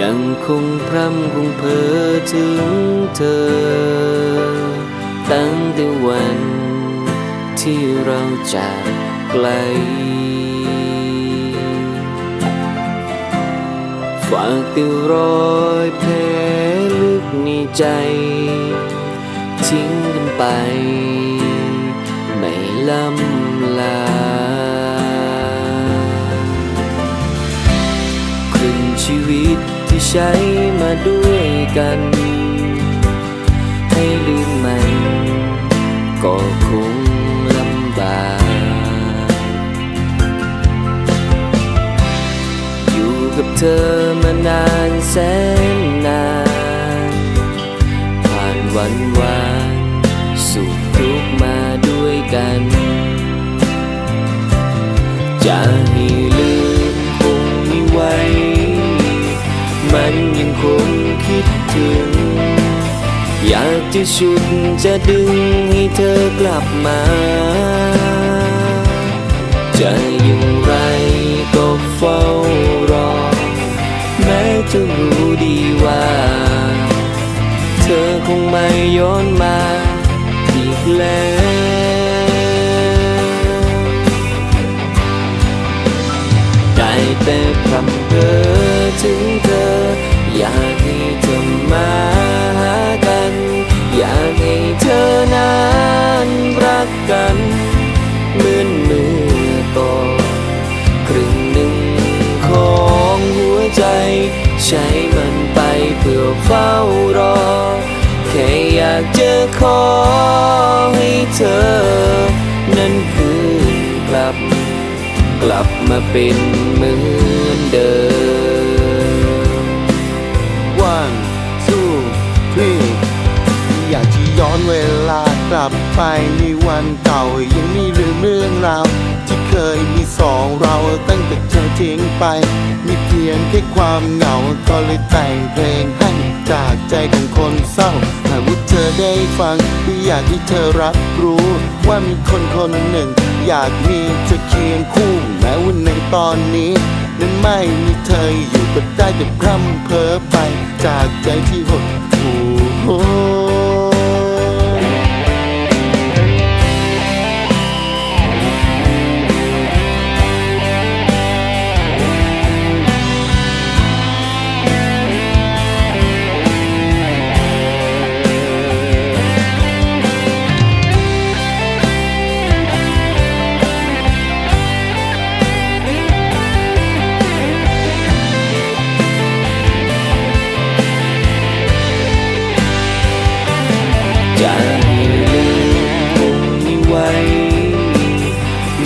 ยังคงพร่ำคงเพ้อถึงเธอ ตั้งแต่วันที่เราจากไกล ฝากติวรอยแผลลึกในใจ ทิ้งกันไป ไม่ล้ำลา ที่ใช้มาด้วยกัน ให้ลืมมัน ก็คงลำบาก อยู่กับเธอมานานแสนนาน อยากจะชุดจะดึงให้เธอกลับมา จะอย่างไรก็เฝ้ารอ แม้จะรู้ดีว่า เธอคงไม่ย้อนมาอีกแล้วได้แต่พรำเพ้อถึงเธอ ครึ่งหนึ่งของหัวใจ ใช้มันไปเพื่อเฝ้ารอ แค่อยากจะขอให้เธอ นั้นคืนกลับ กลับมาเป็นเหมือนเดิม one two three อยากจะย้อนเวลากลับไปในวันเก่ายังไม่ลืมเรื่องราวที่ ยมีสองเราตั้งแต่เธอทิ้งไป มีเพียงแค่ความเหงา ก็เลยแต่งเพลงให้จากใจของคนเศร้า หากว่าเธอได้ฟังก็อยากให้เธอรับรู้ ว่ามีคนคนหนึ่ง อยากมีเธอเคียงคู่แม้ว่าในตอนนี้ นั้นไม่มีเธออยู่ก็ได้แต่พร่ำเพ้อไป จากใจที่หดหู่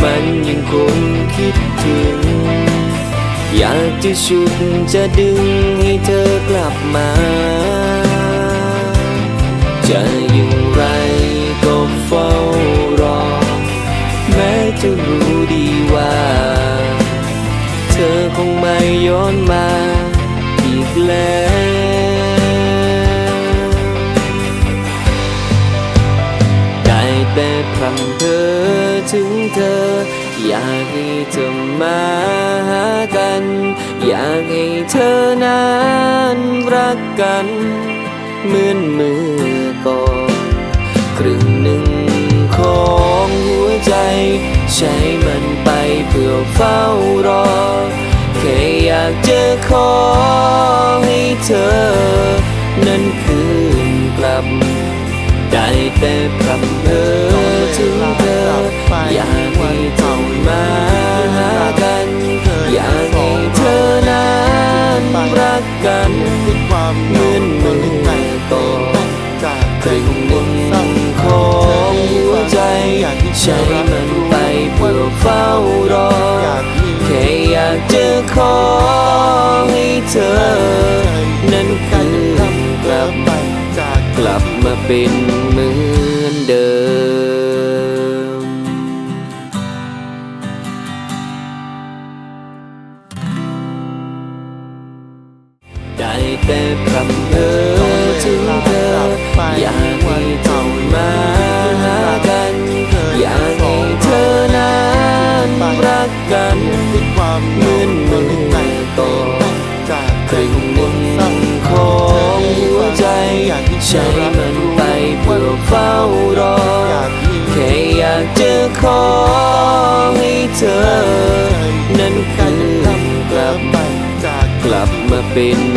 มันยังคงคิดถึง อยากจะชุดจะดึงให้เธอกลับมา จะอย่างไรก็เฝ้ารอ แม้จะรู้ดีว่า เธอคงไม่ย้อนมาอีกแล้วได้แต่พรำเพ้อ ถึงเธอ อยากให้เธอมาหากัน อยากให้เธอนั้นรักกัน เหมือนเมื่อก่อนครึ่งหนึ่งของหัวใจ ใช้มันไปเพื่อเฝ้ารอ แค่อยากจะขอให้เธอ นั้นคืนกลับ ได้แต่ กันด้วยความเหมือนมือก่อจากครึ่งหนึ่งของหัวใจใช้มันไปเพื่อเฝ้ารอแค่อยากจะขอให้เธอ นั้นคืนกลับไปจากกลับมาเป็นเหมือนเดิม นั้